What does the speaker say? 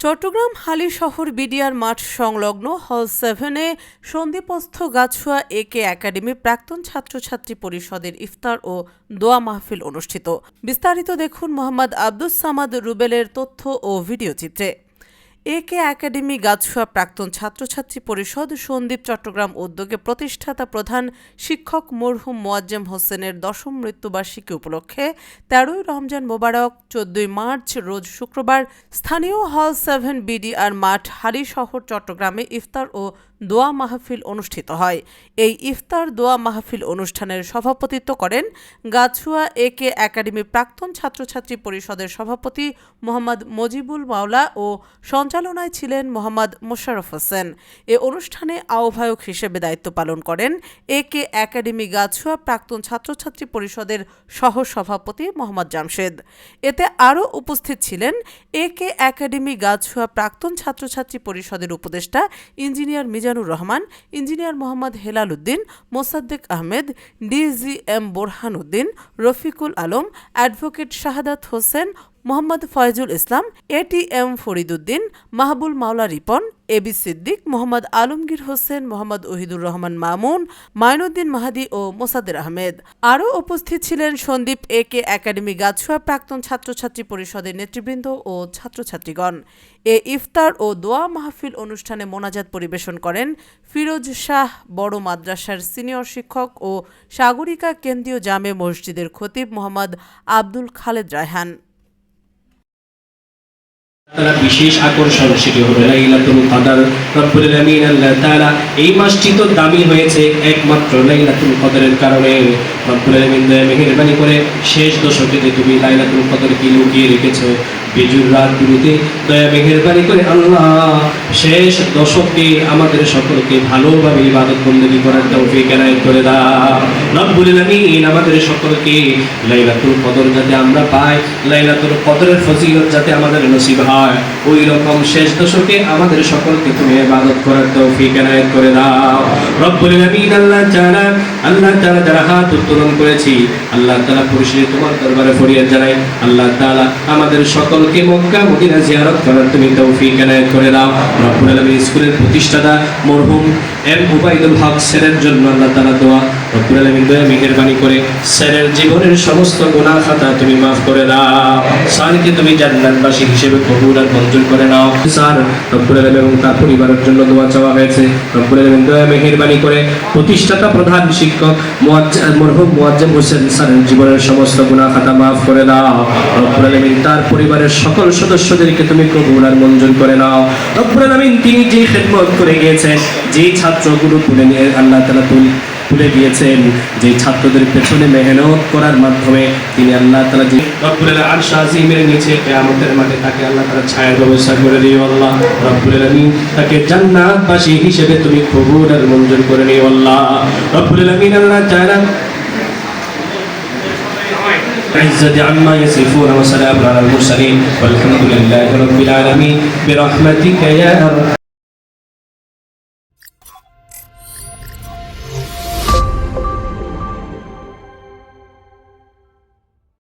চট্টগ্রাম হালি শহর বিডিআর মাঠ সংলগ্ন হল সেভেনে সন্ধিপস্থ গাছুয়া এ কে একাডেমি প্রাক্তন ছাত্রছাত্রী পরিষদের ইফতার ও দোয়া মাহফিল অনুষ্ঠিত। বিস্তারিত দেখুন মোহাম্মদ আব্দুস সামাদ রুবেলের তথ্য ও ভিডিও চিত্রে। এ কে একাডেমি গাছুয়া প্রাক্তন ছাত্রছাত্রী পরিষদ, সন্দীপ চট্টগ্রাম উদ্যোগে প্রতিষ্ঠাতা প্রধান শিক্ষক মরহুম মোয়াজ্জেম হোসেনের দশম মৃত্যুবার্ষিকী উপলক্ষে তেরোই রমজান মোবারক, চোদ্দই মার্চ রোজ শুক্রবার স্থানীয় হল সেভেন বিডিআর মাঠ হালি শহর চট্টগ্রামে ইফতার ও দোয়া মাহফিল অনুষ্ঠিত হয়। এই ইফতার দোয়া মাহফিল অনুষ্ঠানের সভাপতিত্ব করেন গাছুয়া এ কে একাডেমি প্রাক্তন ছাত্রছাত্রী পরিষদের সভাপতি মোহাম্মদ মজিবুল মাওলা ও সঞ্চালনায় ছিলেন মোহাম্মদ মোশাররফ হোসেন। এ অনুষ্ঠানে আহ্বায়ক হিসেবে দায়িত্ব পালন করেন এ কে একাডেমি গাছুয়া প্রাক্তন ছাত্রছাত্রী পরিষদের সহ সভাপতি মোহাম্মদ জামশেদ। এতে আরও উপস্থিত ছিলেন এ কে একাডেমি গাছুয়া প্রাক্তন ছাত্রছাত্রী পরিষদের উপদেষ্টা engineer Mizanur Rahman, engineer Mohammad Helal Uddin, Mosaddek Ahmed DG M Borhan Uddin, Rafiqul Alam, advocate Shahadat Hossain Mohammad Faizul Islam ATM Fariduddin, Mahbul Maula Ripon AB Siddique, Mohammad Alamgir Hossain, Mohammad Ohidur Rahman Mamun, Mainuddin Mahadi ও মোসাদের আহমেদ। আরও উপস্থিত ছিলেন Sandwip A K academy Gachhua প্রাক্তন ছাত্রছাত্রী পরিষদের নেতৃবৃন্দ ও ছাত্রছাত্রীগণ। এ ইফতার ও দোয়া মাহফিল অনুষ্ঠানে মোনাজাত পরিবেশন করেন ফিরোজ শাহ, বড় মাদ্রাসার সিনিয়র শিক্ষক ও সাগরিকা কেন্দ্রীয় জামে মসজিদের খতিব মোহাম্মদ আব্দুল খালেদ রায়হান। তারা বিশেষ আকর্ষণ, সেটি হলো লাইলাতুল কদর। রব্বুল আলামিন আল্লাহ তাআলা এই মাসটি তো দামি হয়েছে একমাত্র লাইলাতুল কদরের কারণে। মেহেরবানি করে শেষ দশকে যে তুমি লাইলাতুল কদরকে লুকিয়ে রেখেছো। বেজুর রাতগুলোতে দয়া মেহেরবানি করে, আল্লাহ, শেষ দশকে আমাদের সকলকে ভালোভাবে ইবাদত বন্দেগী করার তৌফিক এনায়েত করে দাও। রব্বুল আলামিন আমাদের সকলকে লাইলাতুল কদর যাতে আমরা পাই, লাইলাতুল কদরের ফজিলত যাতে আমাদের নসিব হয়। ওই রকম শেষ দশকে আমাদের সকলকে তুমি ইবাদত করার তৌফিক এনায়েত করে দাও। রব্বুল আমিন, আল্লাহ তাআলা আল্লাহ তাআলা যারা হাত উত্তোলন করেছি, আল্লাহ তাআলা পুরুষের তোমার দরবারে ফরিয়াদ জানাই, আল্লাহ তাআলা আমাদের সকলকে মক্কা, মদিনা জিয়ারত করার তুমি তৌফিক এনায়েত করে দাও। রব্বুল আমিন স্কুলের প্রতিষ্ঠাতা মরহুম এম উবাইদুল হক স্যারের জন্য আল্লাহ তাআলা দোয়া রব্বুল করে স্যারের জীবনের সমস্ত গুনাহ খাতা তুমি মাফ করে দাও। স্যারকে তুমি হিসেবে কবুল আর মঞ্জুর করে নাও। স্যার, রব্বুল আলামিন এবং তার পরিবারের জন্য দোয়া চাওয়া হয়েছে। রব্বুল দয়া করে প্রতিষ্ঠাতা প্রধান শিক্ষক হোসেন স্যারের জীবনের সমস্ত গুনাহ খাতা মাফ করে দাও। রব্বুল আলামিন তার পরিবারের সকল সদস্যদেরকে তুমি কবুল আর মঞ্জুর করে নাও। রব্বুল আলামিন তিনি যে খেদমত করে গিয়েছেন যে ছাত্রগুলো তুলে নিয়ে আল্লাহ তাআলা তুল- তুলে দিয়েছেন যে ছাত্রদের পেছনে মেহনত করার মাধ্যমে তিনি আল্লাহ তাআলা যে রব্বুল আলামিন আরশ আজিমের নিচে কিয়ামতের মাঠে তাকে আল্লাহ তাআলা ছায়ার ব্যবস্থা করে দিও আল্লাহ রব্বুল আলামিন তাকে জান্নাতবাসী হিসেবে তুমি কবুল আর মঞ্জুর করে নিও আল্লাহ রব্বুল আলামিন আল্লাহ তাআলা عزة عما يصفون وسلام على المرسلين والحمد لله رب العالمين برحمتك يا أرحم